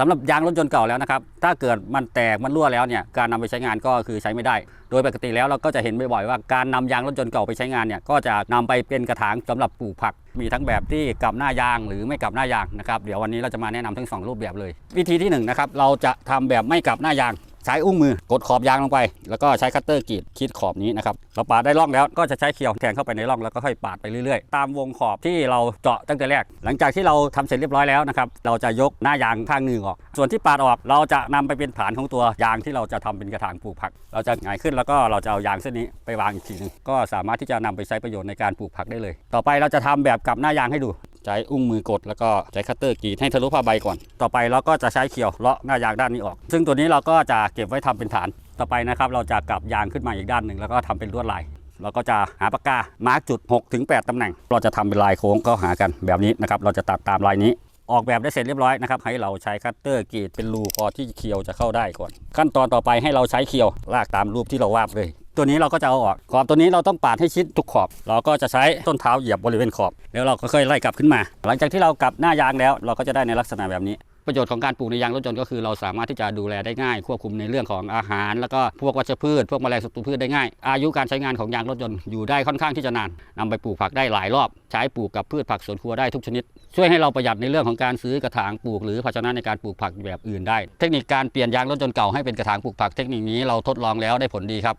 สำหรับยางรถยนต์เก่าแล้วนะครับ ถ้าเกิดมันแตกมันรั่วแล้วเนี่ย การนำไปใช้งานก็คือใช้ไม่ได้ โดยปกติแล้วเราก็จะเห็นบ่อยๆว่าการนำยางรถยนต์เก่าไปใช้งานเนี่ย ก็จะนำไปเป็นกระถางสำหรับปลูกผัก มีทั้งแบบที่กลับหน้ายางหรือไม่กลับหน้ายางนะครับ เดี๋ยววันนี้เราจะมาแนะนำทั้งสองรูปแบบเลย วิธีที่หนึ่งนะครับ เราจะทำแบบไม่กลับหน้ายาง ใช้อุ้งมือกดขอบยางลงไป แล้วก็ใช้คัตเตอร์กรีดขีดขอบนี้นะครับเราปาดได้ร่องแล้วก็จะใช้เขียวแทงเข้าไปในร่องแล้วก็ค่อยปาดไปเรื่อยๆ ตามวงขอบที่เราเจาะตั้งแต่แรก หลังจากที่เราทำเสร็จเรียบร้อยแล้วนะครับเราจะยกหน้ายางข้างหนึ่งออก ส่วนที่ปาดออกเราจะนำไปเป็นฐานของตัวยางที่เราจะทำเป็นกระถางปลูกผัก เราจะหงายขึ้นแล้วก็เราจะเอายางเส้นนี้ไปวางอีกทีหนึงก็สามารถที่จะนำไปใช้ประโยชน์ในการปลูกผักได้เลย ต่อไปเราจะทำแบบกับหน้ายางให้ดู ใช้อุ้งมือกดแล้วก็ใช้คัตเตอร์กรีดให้ทะลุผ้าใบก่อน ต่อไปเราก็จะใช้เขียวเลาะหน้ายางด้านนี้ออก ซึ่งตัวนี้เราก็จะเก็บไว้ทำเป็นฐาน ต่อไปนะครับเราจะกลับยางขึ้นมาอีกด้านหนึ่งแล้วก็ทำเป็นลวดลาย เราก็จะหาปากกามาร์กจุด6ถึง8ตำแหน่ง เราจะทำเป็นลายโค้งก็หากันแบบนี้นะครับ เราจะตัดตามลายนี้ออกแบบได้เสร็จเรียบร้อยนะครับให้เราใช้คัตเตอร์กรีดเป็นรูพอที่เคียวจะเข้าได้ก่อน ขั้นตอนต่อไปให้เราใช้เคียวลากตามรูปที่เราวาดเลย ตัวนี้เราก็จะเอาออกขอบตัวนี้เราต้องปาดให้ชิดทุกขอบ เราก็จะใช้ต้นเท้าเหยียบบริเวณขอบ แล้วเราก็ค่อยไล่กลับขึ้นมา หลังจากที่เรากลับหน้ายางแล้ว เราก็จะได้ในลักษณะแบบนี้ประโยชน์ของการปลูกในยางรถยนต์ก็คือเราสามารถที่จะดูแลได้ง่าย ควบคุมในเรื่องของอาหาร แล้วก็พวกวัชพืช พวกแมลงศัตรูพืชได้ง่าย อายุการใช้งานของยางรถยนต์อยู่ได้ค่อนข้างที่จะนานนำไปปลูกผักได้หลายรอบ ใช้ปลูกกับพืชผักสวนครัวได้ทุกชนิด ช่วยให้เราประหยัดในเรื่องของการซื้อกระถางปลูก หรือภาชนะในการปลูกผักแบบอื่นได้ เทคนิคการเปลี่ยนยางรถยนต์เก่าให้เป็นกระถางปลูกผักเทคนิคนี้เราทดลองแล้วได้ผลดีครับ